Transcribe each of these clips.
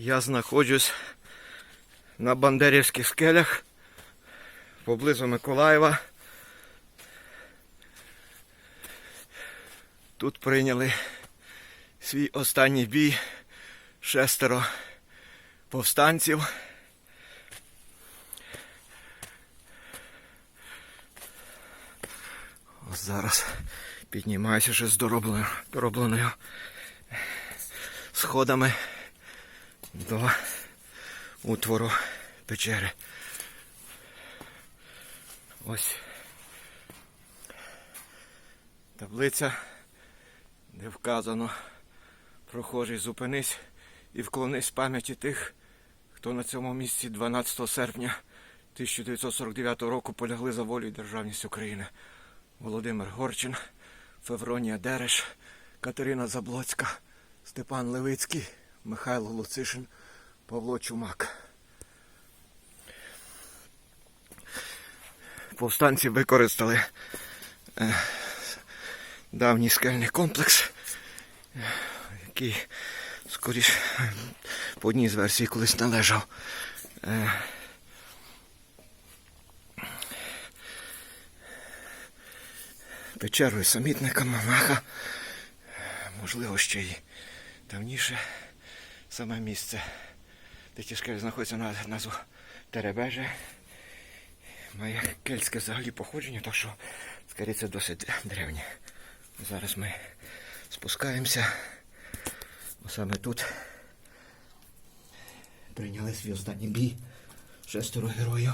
Я знаходжусь на Бандерівських скелях поблизу Миколаєва. Тут прийняли свій останній бій шестеро повстанців. Ось зараз піднімаюся ще з доробленою, доробленою сходами до утвору печери. Ось. Таблиця, де вказано. Прохожий зупинись і вклонись пам'яті тих, хто на цьому місці 12 серпня 1949 року полягли за волю і державність України. Володимир Горчин, Февронія Дереш, Катерина Заблоцька, Степан Левицький, Михайло Луцишин, Павло Чумак. Повстанці використали е, давній скельний комплекс, який скоріш по одній з версій колись належав. Е, печерою самітника Мамаха, можливо, ще й давніше саме місце, де ті знаходиться на назву Теребеже. Має кельтське взагалі походження, так що скоріше досить древнє. Зараз ми спускаємося. Саме тут прийняли свій останній бій шестеро героїв.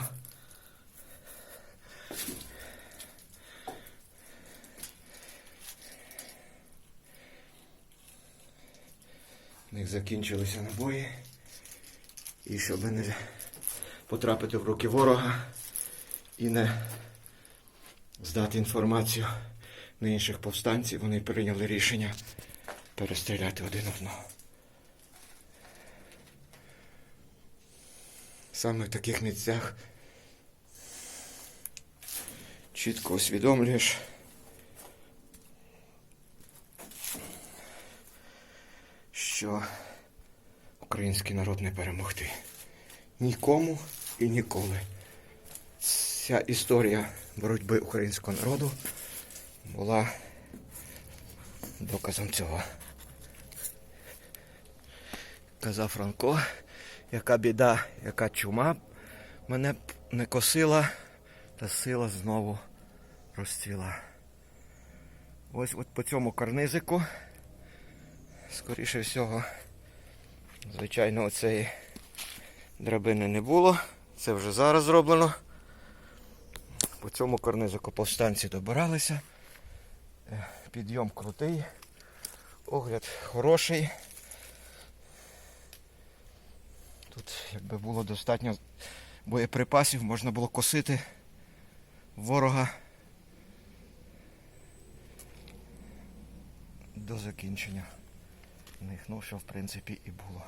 В них закінчилися набої. І щоб не потрапити в руки ворога і не здати інформацію на інших повстанців, вони прийняли рішення перестріляти один одного. Саме в таких місцях чітко усвідомлюєш, що український народ не перемогти. Нікому і ніколи. Ця історія боротьби українського народу була доказом цього. Казав Франко, яка біда, яка чума мене не косила, та сила знову розцвіла. Ось от по цьому карнизику, скоріше всього, звичайно, оцеї драбини не було. Це вже зараз зроблено. По цьому карнизику повстанці добиралися. Е, Підйом крутий, огляд хороший. Тут, якби було достатньо боєприпасів, можна було косити ворога до закінчення них. Ну, що в принципі і було.